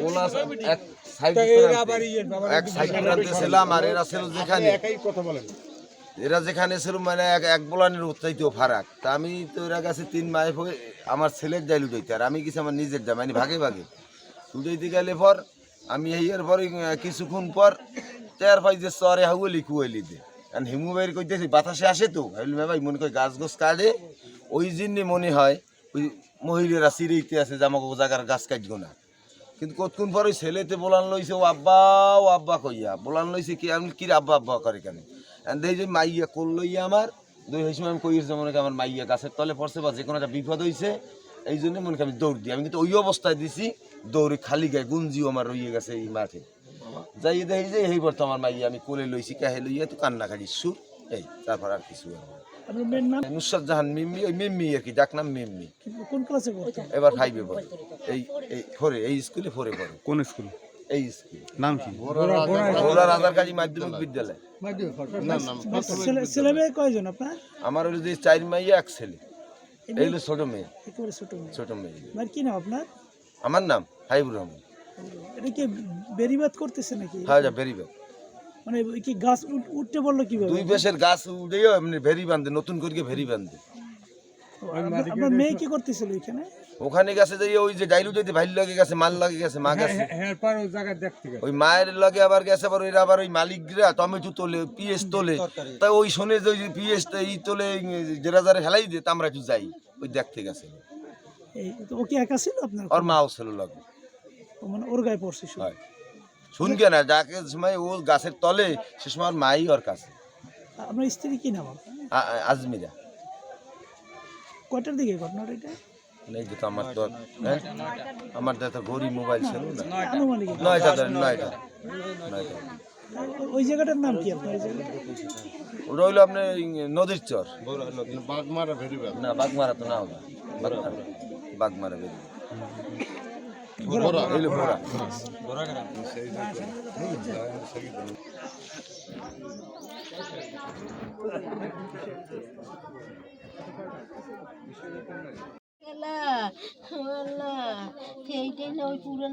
পোলা এক সাইড এক সাইড প্রান্তে ছিলাম আর এরা ছিল যেখানে। এরা যেখানে ছিল মানে এক এক বোলানের ফারাক। তা আমি তো এরা তিন মাস হয়ে আমার ছেলের ডাইল উঠাইতে আর আমি কিছু আমার নিজের যা মানে ভাগে ভাগে। উঠাইতে গেলে পর আমি এই এর পরে কিছুক্ষণ পর তের পাই যে চরে হাউলি কুয়েলি দে। কারণ হিমু বাইর কইতেছি বাতাসে আসে তো। ভাবলি ভাই মনে করি গাছ গোছ কাটে। ওই জন্যে মনে হয় ওই মহিলারা সিঁড়িতে আছে যে আমাকে ও জায়গার গাছ কাটবো না। কিন্তু কতক্ষণ পর ওই ছেলেতে বলান লইছে, ও আব্বা ও আব্বা কইয়া। বলান লইছে কি? আমি কি আব্বা আব্বা করে কেন? দেখি যে মাইয়া কোল লইয়া আমার দুই হয়েছে আমি কইছি মনে আমার মাইয়া গাছের তলে পড়ছে বা যে কোনো একটা বিপদ হয়েছে এই জন্য মনে আমি দৌড় দিই। আমি কিন্তু ওই অবস্থায় দিছি, দৌড়ে খালি গায়ে গুঞ্জিও আমার রইয়ে গেছে এই মাঠে। যাই দেখি যে, এই পর তো আমার মাইয়া আমি কোলে লইছি, কাহে লইয়া তো কান্না কাটি সুর। এই তারপর আর কিছু। আপনার মেয়ের নাম? নুসরাত জাহান মিম্মি ওই মিম্মি আর কি ডাক নাম মিম্মি। কোন ক্লাসে পড়তো? এবার ফাইভে পড়ে। এই এই ফোরে এই স্কুলে ফোরে পড়ে কোন স্কুল এই স্কুল নাম কি? ভোলা রাজারকাজি মাধ্যমিক বিদ্যালয়। ছেলে ছেলে মেয়ে কয়জন আপনার? আমার হলো যে চার মাইয়া এক ছেলে। এই হলো ছোট মেয়ে। একেবারে ছোট মেয়ে। ছোট মেয়ে। ভাই কি নাম আপনার? আমার নাম হাইবুর রহমান। এটা কি বেরিবাদ করতেছে নাকি? হ্যাঁ যা ভেরি ব্যাড মানে কি গাছ উঠতে বলল কীভাবে? দুই পেশের গাছ উঠেও এমনি ভেরি বান্ধে নতুন করে ভেরি বান্ধে আপনার- আপনার মেয়ে কি করতেছিল এখানে? ওখানে গেছে যে ওই যে ডাইলু যেতে ভাইল লাগে গেছে মাল লাগে গেছে মা গেছে। ওই মায়ের লগে আবার গেছে আবার ওইরা আবার ওই মালিকরা টমেটো তোলে পিএস তোলে। তাই ওই শোনে যে ওই পিএস তোলে যেরা যারা হেলাই দিয়ে তা আমরা একটু যাই। ওই দেখতে গেছে। ও কি একা ছিল আপনার ওর মাও ছিল লগে। মানে ওর গায়ে পড়ছে হয়। শুনকে না যাকে সময় ও গাছের তলে সে সময় ওর মাই ওর কাছে। আপনার স্ত্রী কি নাম আজমিরা। কয়টার দিকে ঘটনাটা এটা? এই যে তো আমার তো হ্যাঁ? আমার তো ঘড়ি মোবাইল ছিল না? আনুমানিক নয়টা ধরে নয়টা। নয়টা। ওই জায়গাটার নাম কি আপনার? ওটা হইল আপনার নদীর চর। না বাগমারা তো না হবে। বাগমারা। বাগমারা আল্লাহ আল্লাহ সেইটাই না ওই পুরান